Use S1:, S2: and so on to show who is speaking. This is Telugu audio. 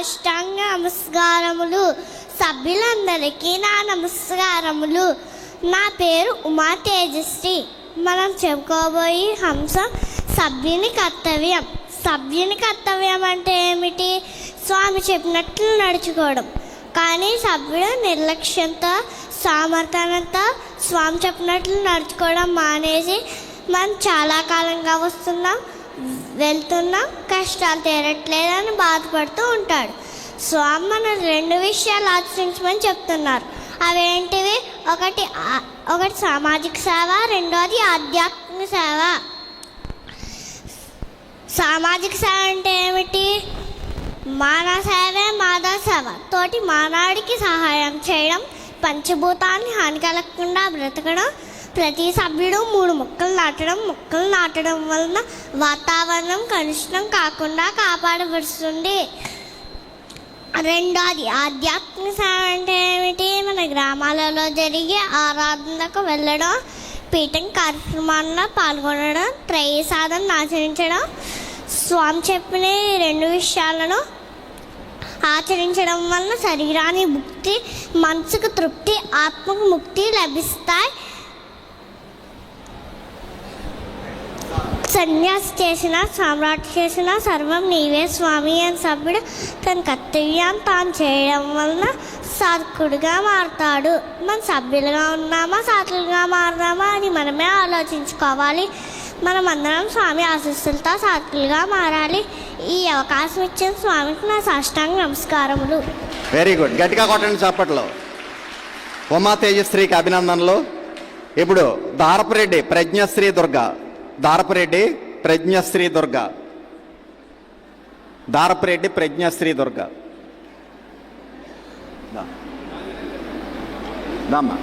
S1: సాష్టాంగ నమస్కారములు. సభ్యులందరికీ నా నమస్కారములు. నా పేరు ఉమా తేజశ్రీ. మనం చెప్పుకోబోయే అంశం సభ్యుని కర్తవ్యం. సభ్యుని కర్తవ్యం అంటే ఏమిటి? స్వామి చెప్పినట్లు నడుచుకోవడం. కానీ సభ్యుడు నిర్లక్ష్యంతో సామర్థ్యంతో స్వామి చెప్పినట్లు నడుచుకోవడం మానేసి మనం చాలా కాలంగా వస్తున్నాం. వెళ్తున్నా కష్టాలు తీరట్లేదని బాధపడుతూ ఉంటాడు. స్వామి మన రెండు విషయాలు ఆచరించమని చెప్తున్నారు. అవేంటివి? ఒకటి ఒకటి సామాజిక సేవ రెండోది ఆధ్యాత్మిక సేవ. సామాజిక సేవ అంటే ఏమిటి? మానవ సేవే మాధవ సేవ. తోటి మానవుడికి సహాయం చేయడం పంచభూతాన్ని హాని కలగకుండా బ్రతకడం ప్రతి సభ్యుడు మూడు మొక్కలు నాటడం మొక్కలు నాటడం వలన వాతావరణం కలుషితం కాకుండా కాపాడబడుతుంది. రెండోది ఆధ్యాత్మిక సేవ అంటే ఏమిటి? మన గ్రామాలలో జరిగే ఆరాధనకు వెళ్ళడం పీఠం కార్యక్రమాల్లో పాల్గొనడం త్రయ సాధన ఆచరించడం స్వామి చెప్పిన రెండు విషయాలను ఆచరించడం వలన శరీరానికి ముక్తి మనసుకు తృప్తి ఆత్మకు ముక్తి లభిస్తాయి. సన్యాసి చేసిన సామ్రాట్ చేసిన సర్వం నీవే స్వామి అని సభ్యుడు తన కర్తవ్యం తాను చేయడం వలన సాధకుడుగా మారుతాడు. మన సభ్యులుగా ఉన్నామా సాధకులుగా మారినామా అని మనమే ఆలోచించుకోవాలి. మనం అందరం స్వామి ఆశీస్సులతో సాధకులుగా మారాలి. ఈ అవకాశం ఇచ్చిన స్వామికి నా సాష్టాంగ నమస్కారములు.
S2: వెరీ గుడ్ గట్టిగా కొట్టండి చప్పట్లో. ఉమా తేజశ్రీకి అభినందనలు. ఇప్పుడు దారపురెడ్డి ప్రజ్ఞశ్రీ దుర్గా. దారపురెడ్డి ప్రజ్ఞశ్రీ దుర్గ. దారపురెడ్డి ప్రజ్ఞశ్రీ దుర్గ. దామా